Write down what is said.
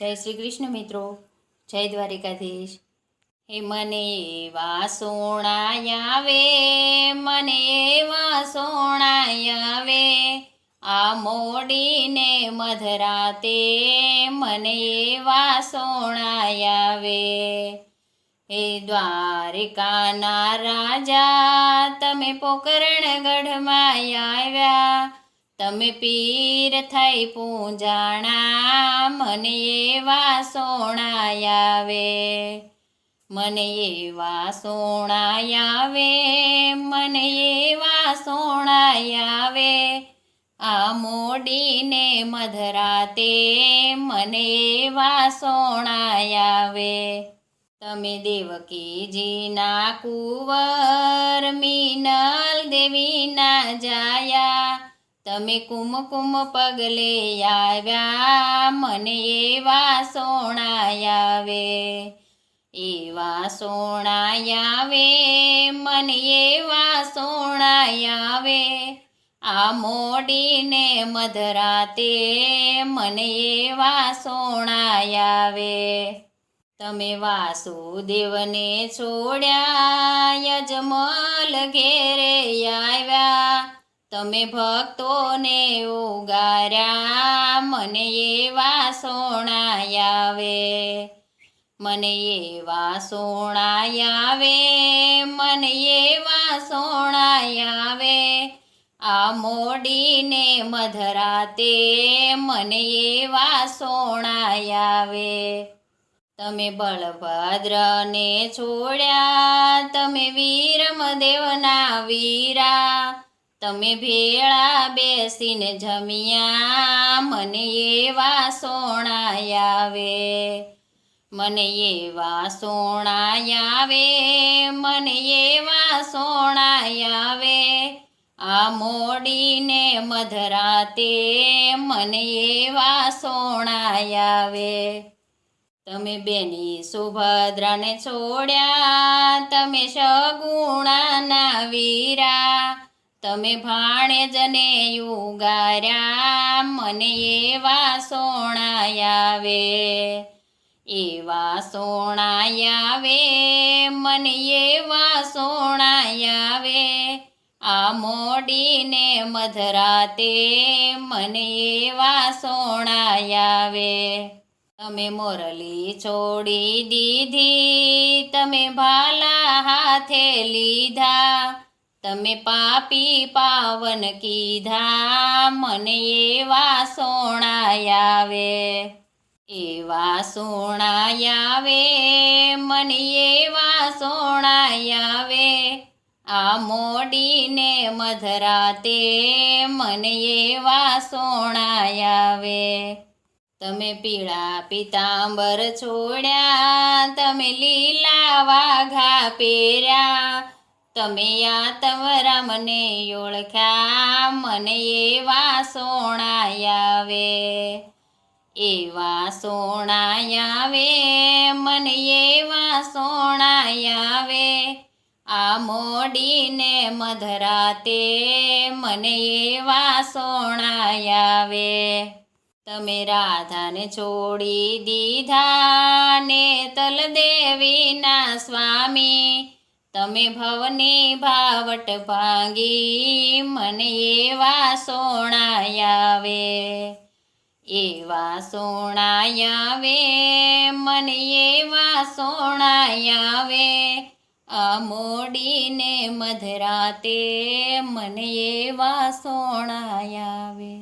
જય શ્રી કૃષ્ણ મિત્રો. જય દ્વારિકાધીશ. હે મને એવા સોણાયાવે મને એવા સોણાયાવે આ મોડીને મધરાતે મને એવા સોણાયાવે હે દ્વારિકાના રાજા, તમે પોકરણગઢમાં આવ્યા. તમે પીર થઈ પૂંજાણા, મને એવા સોણાયાવે. મને એવા સોણાયાવે, મને એવા સોણાયાવે. આ મોડીને મધરાતે મને એવા સોણાયાવે. તમે દેવકીજીના કુંવર, મીનલ દેવીના જાયા. તમે કુમકુમ પગલે આવ્યા, મને એવા સોણાયાવે. એવા સોણાયાવે, મને એવા સોણાયાવે. આ મોડીને મધરાતે મને એવા સોણાયાવે. તમે વાસુદેવને છોડ્યા, યજમલ ઘેરે આવ્યા. તમે ભક્તોને ઉગાર્યા, મને એવા સોણાયાવે. મને એવા સોણાયાવે, મને એવા સોણાયાવે. આ મોડીને મધરાતે મને એવા સોણાયાવે. તમે બળભદ્રને છોડ્યા, તમે વીરમદેવના વીરા. તમે ભેળા બેસીને જમ્યા, મને એવા સોણાયાવે. મને એવા સોણાયાવે, મને એવા સોણાયાવે. આ મોડીને મધરાતે મને એવા સોણાયાવે. તમે બેની સુભદ્રાને છોડ્યા, તમે સગુણાના વીરા. તમે ભાણેજને યુગાર્યા, મને એવા સોણાયાવે. એવા સોણાયાવે, મને એવા સોણાયાવે. આ મોડીને મધરાતે મને એવા સોણાયાવે. તમે મોરલી છોડી દીધી, તમે ભાલા હાથે લીધા. તમે પાપી પાવન કીધા, મને એવા સોણાયાવે. એવા સોણાયાવે, મને એવા સોણાયાવે. આ મોડીને મધરાતે મને એવા સોણાયાવે. તમે પીળા પિતાંબર છોડ્યા, તમે લીલા વાઘા પહેર્યા. તમે આતમરામને ઓળખ્યા, મને એવા સોણાયાવે એવા સોણાયાવે મને એવા સોણાયાવે આ મોડીને મધરાતે મને એવા સોણાયાવે તમે રાધાને છોડી દીધા, ને તલદેવીના સ્વામી તમે ભવની ભાવટ ભાંગી મને એવા સોણાયાવે એવા સોણાયાવે મને એવા સોણાયાવે આ મોડીને મધરાતે મને એવા સોણાયાવે